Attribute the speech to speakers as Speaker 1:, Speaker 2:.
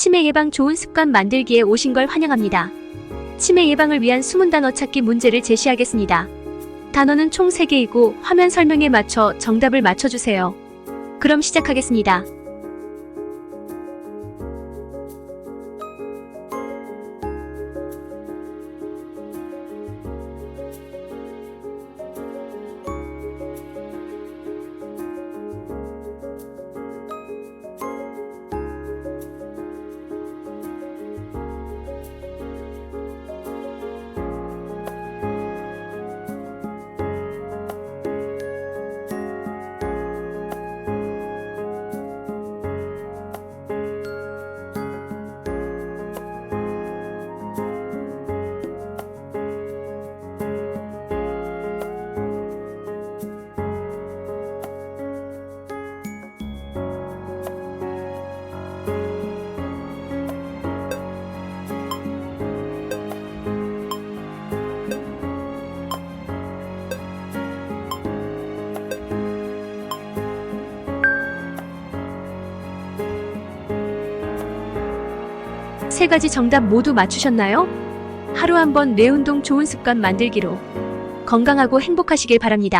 Speaker 1: 치매 예방 좋은 습관 만들기에 오신 걸 환영합니다. 치매 예방을 위한 숨은 단어 찾기 문제를 제시하겠습니다. 단어는 총 3개이고 화면 설명에 맞춰 정답을 맞춰주세요. 그럼 시작하겠습니다. 세 가지 정답 모두 맞추셨나요? 하루 한 번 뇌 운동 좋은 습관 만들기로 건강하고 행복하시길 바랍니다.